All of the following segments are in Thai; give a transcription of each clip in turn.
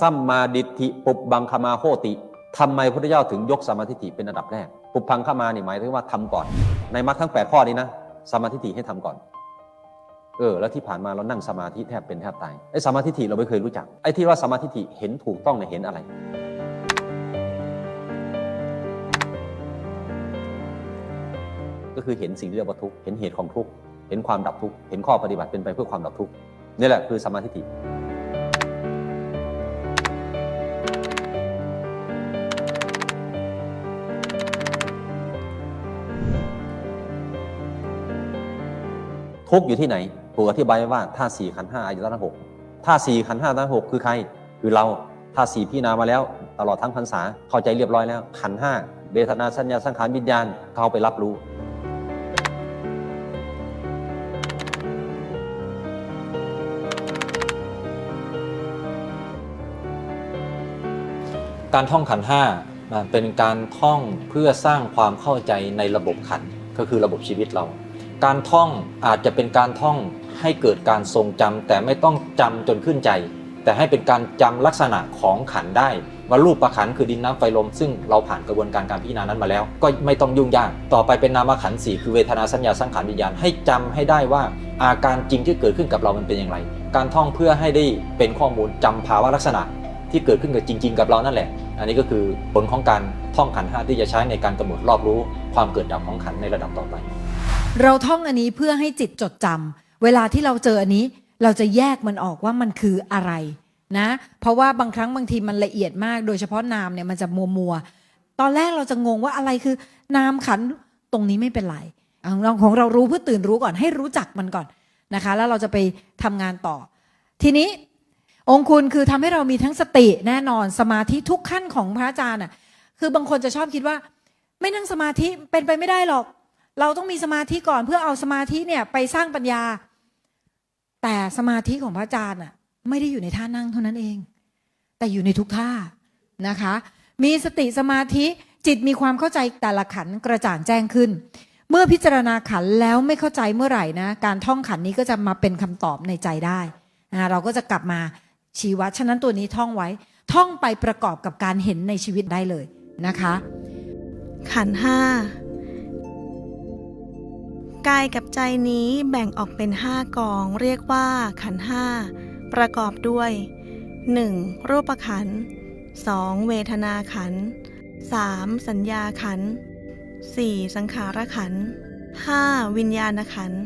สัมมาดิฏฐิปุบบังคมาโหติทำไมพระพุทธเจ้าถึงยกสมาทิฏฐิเป็นอันดับแรก ปุบพังคมานี่หมายถึงว่าทำก่อน ในมรรคทั้ง 8 ข้อนี้นะสมาทิฏฐิให้ทำก่อนเออแล้วที่ผ่านมาเรานั่งสมาธิแทบเป็นแทบตายไอ้สมาทิฏฐิเราไม่เคยรู้จักไอ้ที่ว่าสมาทิฏฐิเห็นถูกต้องเนี่ยเห็นอะไรก็คือเห็นสิ่งที่เรียกว่าทุกข์ เห็นเหตุของทุกข์ เห็นความดับทุกข์ เห็นข้อปฏิบัติเป็นไปเพื่อความดับทุกข์ นี่แหละคือสมาทิ ทุกอยู่ที่ไหนถูกอธิบายไว้ว่าธาตุสี่ขันห้าอายตนะหกธาตุสี่ขันห้าอายตนะหกคือใคร คือเราธาตุสี่พี่นามาแล้ว ตลอดทั้งพรรษาเข้าใจเรียบร้อยแล้ว ขันห้าเวทนาสัญญาสังขารวิญญาณเข้าไปรับรู้การท่องขันห้าอ่าเป็นการท่องเพื่อสร้างความเข้าใจในระบบขันก็คือระบบชีวิตเรา การท่องอาจจะเป็นการท่องให้เกิดการทรงจำแต่ไม่ต้องจำจนขึ้นใจ แต่ให้เป็นการจำลักษณะของขันได้ว่ารูปประขันคือดินน้ำไฟลม ซึ่งเราผ่านกระบวนการการพิจารณานั้นมาแล้ว ก็ไม่ต้องยุ่งยาก ต่อไปเป็นนามขันสี่คือเวทนาสัญญาสังขารวิญญาณให้จำให้ได้ว่าอาการจริงที่เกิดขึ้นกับเรามันเป็นอย่างไร การท่องเพื่อให้ได้เป็นข้อมูลจำภาวะลักษณะที่เกิดขึ้นกับจริง ๆ กับเรานั่นแหละ อันนี้ก็คือผลของการท่องขันห้าที่จะใช้ในการกำหนดรอบรู้ความเกิดดับของขันในระดับต่อไป เราท่องอันนี้เพื่อให้จิตจดจำเวลาที่เราเจออันนี้ เราจะแยกมันออกว่ามันคืออะไรนะ เพราะว่าบางครั้งบางทีมันละเอียดมาก โดยเฉพาะนามเนี่ยมันจะมัวมัวตอนแรกเราจะงงว่าอะไรคือนามขันตรงนี้ไม่เป็นไรของเราของเรารู้เพื่อตื่นรู้ก่อนให้รู้จักมันก่อนนะคะ แล้วเราจะไปทำงานต่อ ทีนี้องคุณคือทำให้เรามีทั้งสติแน่นอนสมาธิทุกขั้นของพระอาจารย์อะคือบางคนจะชอบคิดว่า ไม่นั่งสมาธิเป็นไปไม่ได้หรอก เราต้องมีสมาธิก่อนเพื่อเอาสมาธิเนี่ยไปสร้างปัญญา แต่สมาธิของพระอาจารย์อะไม่ได้อยู่ในท่านั่งเท่านั้นเอง แต่อยู่ในทุกท่านะคะ มีสติสมาธิจิตมีความเข้าใจแต่ละขันกระจ่างแจ้งขึ้น เมื่อพิจารณาขันแล้วไม่เข้าใจเมื่อไหร่นะการท่องขันนี้ก็จะมาเป็นคำตอบในใจได้นะเราก็จะกลับมาชีวัดฉะนั้นตัวนี้ท่องไว้ ท่องไปประกอบกับการเห็นในชีวิตได้เลยนะคะ ขันห้า กายกับใจนี้แบ่งออกเป็นห้ากองเรียกว่าขันห้าประกอบด้วย 1. รูปขัน 2. เวทนาขัน 3. สัญญาขัน 4. สังขารขัน 5. วิญญาณขันธ์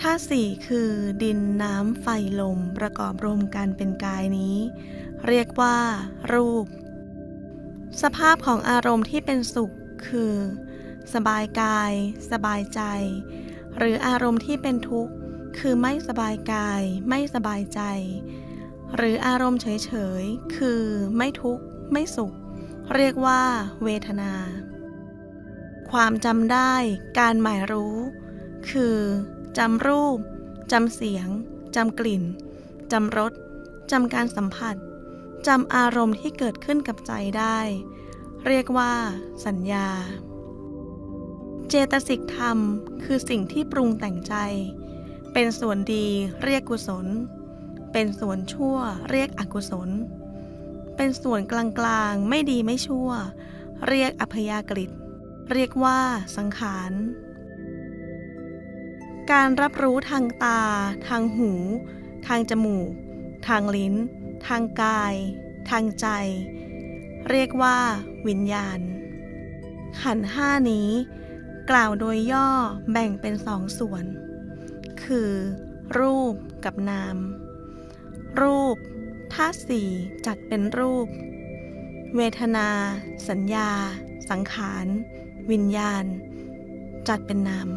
ถ้าสี่คือดินน้ำไฟลมประกอบรวมกันเป็นกายนี้ เรียกว่า รูป สภาพของอารมณ์ที่เป็นสุขคือ สบายกาย สบายใจ หรืออารมณ์ที่เป็นทุกข์ คือไม่สบายกาย ไม่สบายใจ หรืออารมณ์เฉยๆ คือไม่ทุกข์ ไม่สุข เรียกว่า เวทนา ความจำได้ การหมายรู้ คือจำรูปจำเสียงจำกลิ่นจำรสจำการสัมผัสจำอารมณ์ที่เกิดขึ้นกับใจได้ เรียกว่า สัญญา เจตสิกธรรม คือสิ่งที่ปรุงแต่งใจ เป็นส่วนดีเรียกกุศล เป็นส่วนชั่วเรียกอกุศล เป็นส่วนกลางๆไม่ดีไม่ชั่ว เรียกอัพยากฤิตเรียกว่าสังขาร การรับรู้ทางตา ทางหู ทางจมูก ทางลิ้น ทางกาย ทางใจ เรียกว่า วิญญาณ ขันห้านี้ กล่าวโดยย่อแบ่งเป็นสองส่วน คือ รูปกับนาม รูปธาตุสี่จัดเป็นรูป เวทนา สัญญา สังขาร วิญญาณ จัดเป็นนาม